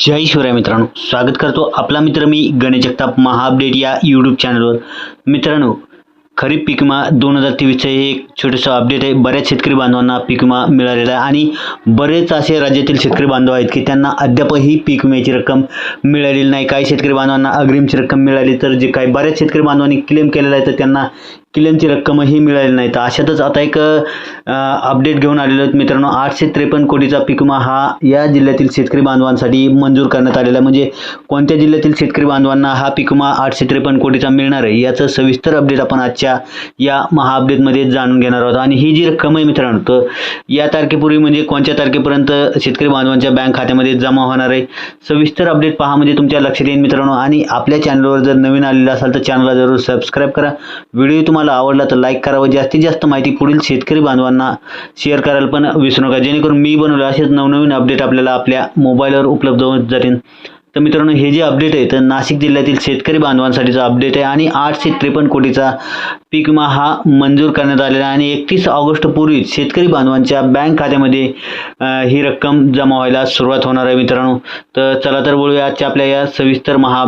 जय शिवराय मित्रांनो स्वागत करतो आपला मित्र मी गणेश जगताप महा अपडेट या यूट्यूब चॅनलवर मित्रांनो खरीप पीक विमा दोन हजार तेवीसचं हे एक छोटंसं अपडेट आहे. बऱ्याच शेतकरी बांधवांना पीक विमा मिळालेला आहे आणि बरेच असे राज्यातील शेतकरी बांधव आहेत की त्यांना अद्यापही पीक विम्याची रक्कम मिळालेली नाही. काही शेतकरी बांधवांना अग्रिमची रक्कम मिळाली तर जे काही बऱ्याच शेतकरी बांधवांनी क्लेम केलेला आहे तर त्यांना क्लेमची रक्कमही मिळाली नाही. तर अशातच आता एक अपडेट घेऊन आलेलो आहेत मित्रांनो. आठशे त्रेपन्न कोटीचा पिकमा हा या जिल्ह्यातील शेतकरी बांधवांसाठी मंजूर करण्यात आलेला आहे. म्हणजे कोणत्या जिल्ह्यातील शेतकरी बांधवांना हा पिकमा आठशे त्रेपन्न कोटीचा मिळणार आहे याचं सविस्तर अपडेट आपण आजच्या या महा अपडेटमध्ये जाणून घेणार आहोत. आणि ही जी रक्कम आहे मित्रांनो तर या तारखेपूर्वी म्हणजे कोणत्या तारखेपर्यंत शेतकरी बांधवांच्या बँक खात्यामध्ये जमा होणार आहे सविस्तर अपडेट पहा. म्हणजे तुमच्या लक्षात येईल मित्रांनो. आणि आपल्या चॅनलवर जर नवीन आलेला असाल तर चॅनलला जरूर सबस्क्राईब करा. व्हिडिओ तुम्हाला आवडला तर लाईक करा व जास्तीत जास्त माहिती पुढील शेतकरी बांधवांना शेअर करायला पण विसरू नका. जेणेकरून मी बनवले असेच नवनवीन अपडेट आपल्याला आपल्या मोबाईलवर उपलब्ध होत जातील. तर मित्रांनो हे जे अपडेट आहे तर नाशिक जिल्ह्यातील शेतकरी बांधवांसाठीचा अपडेट आहे आणि आठशे त्रेपन्न कोटीचा पीक विमा हा मंजूर करण्यात आलेला आहे आणि एकतीस ऑगस्ट पूर्वी शेतकरी बांधवांच्या बँक खात्यामध्ये ही रक्कम जमा व्हायला सुरुवात होणार आहे मित्रांनो. तर चला तर बोलूया आजच्या आपल्या या सविस्तर महा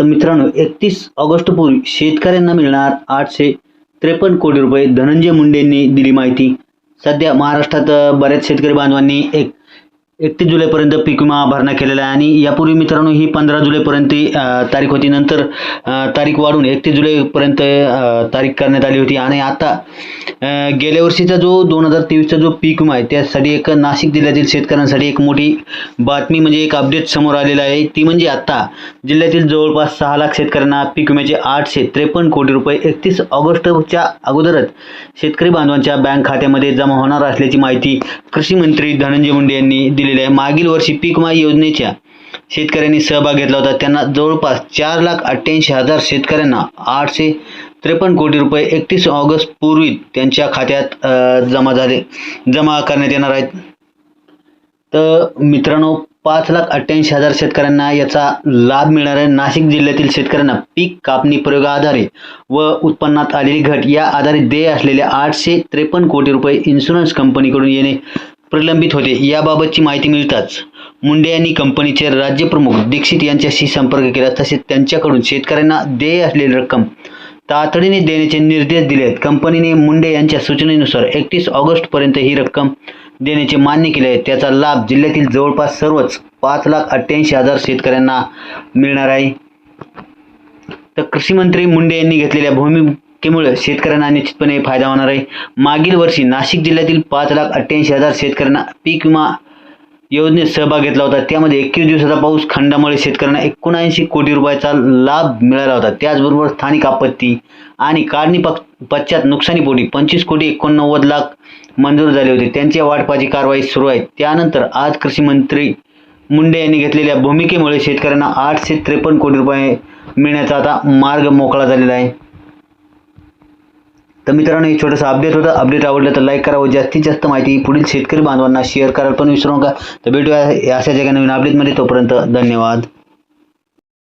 तर मित्रांनो एकतीस ऑगस्ट पूर्वी शेतकऱ्यांना मिळणार आठशे त्रेपन्न कोटी रुपये धनंजय मुंडेंनी दिली माहिती. सध्या महाराष्ट्रात बऱ्याच शेतकरी बांधवांनी एक एकतीस जुलैपर्यंत पीक विमा भरणा केलेला आहे. आणि यापूर्वी मित्रांनो ही पंधरा जुलैपर्यंत तारीख होती. नंतर तारीख वाढून एकतीस जुलैपर्यंत तारीख करण्यात आली होती. आणि आता गेल्या वर्षीचा जो दोन हजार तेवीसचा जो पीक विमा आहे त्यासाठी एक नाशिक जिल्ह्यातील शेतकऱ्यांसाठी एक मोठी बातमी म्हणजे एक अपडेट समोर आलेला आहे. ती म्हणजे आता जिल्ह्यातील जवळपास सहा लाख शेतकऱ्यांना पीक विम्याचे आठशे त्रेपन्न कोटी रुपये एकतीस ऑगस्टच्या अगोदरच शेतकरी बांधवांच्या बँक खात्यामध्ये जमा होणार असल्याची माहिती कृषी मंत्री धनंजय मुंडे यांनी दिली दिलेली आहे मागील वर्षी पीक विमा योजनेच्या शेतकऱ्यांनी सहभाग घेतला होता. त्यांना जवळपास चार लाख अठ्ठ्याऐंशी हजार शेतकऱ्यांना आठशे त्रेपन्न कोटी रुपये एकतीस ऑगस्ट पूर्वी त्यांच्या खात्यात जमा झाले. जमा करण्यात येणार आहेत. तर मित्रांनो पाच लाख अठ्ठ्याऐंशी हजार शेतकऱ्यांना याचा लाभ मिळणार आहे. नाशिक जिल्ह्यातील शेतकऱ्यांना पीक कापणी प्रयोगाआधारे व उत्पन्नात आलेली घट या आधारे देय असलेल्या आठशे त्रेपन्न कोटी रुपये इन्शुरन्स कंपनीकडून येणे प्रलंबित होते. याबाबतची माहिती मिळताच मुंडे यांनी कंपनीचे राज्यप्रमुख दीक्षित यांच्याशी संपर्क केला. तसेच त्यांच्याकडून शेतकऱ्यांना देय असलेली रक्कम तातडीने देण्याचे निर्देश दिले. आहेत कंपनीने मुंडे यांच्या सूचनेनुसार एकतीस ऑगस्टपर्यंत ही रक्कम देण्याचे मान्य केले आहे. त्याचा लाभ जिल्ह्यातील जवळपास सर्वच पाच लाख अठ्ठ्याऐंशी हजार शेतकऱ्यांना मिळणार आहे. तर कृषी मंत्री मुंडे यांनी घेतलेल्या भूमी त्यामुळे शेतकऱ्यांना निश्चितपणे फायदा होणार आहे. मागील वर्षी नाशिक जिल्ह्यातील पाच लाख अठ्ठ्याऐंशी हजार शेतकऱ्यांना पीक विमा योजनेत सहभाग घेतला होता. त्यामध्ये एकवीस दिवसाचा पाऊस खंडामुळे शेतकऱ्यांना एकोणऐंशी कोटी रुपयाचा लाभ मिळाला होता. त्याचबरोबर स्थानिक आपत्ती आणि काढणी पश्चात नुकसानीपोटी पंचवीस कोटी एकोणनव्वद लाख मंजूर झाले होते. त्यांच्या वाटपाची कारवाई सुरू आहे. त्यानंतर आज कृषी मंत्री मुंडे यांनी घेतलेल्या भूमिकेमुळे शेतकऱ्यांना आठशे त्रेपन्न कोटी रुपये मिळण्याचा आता मार्ग मोकळा झालेला आहे. तर मित्रांनो एक छोटंसं अपडेट होतं. अपडेट आवडलं तर लाईक करा व जास्तीत जास्त माहिती पुढील शेतकरी बांधवांना शेअर करायला पण विसरू नका. तर भेटूया अशा जगा नवीन अपडेटमध्ये तोपर्यंत धन्यवाद.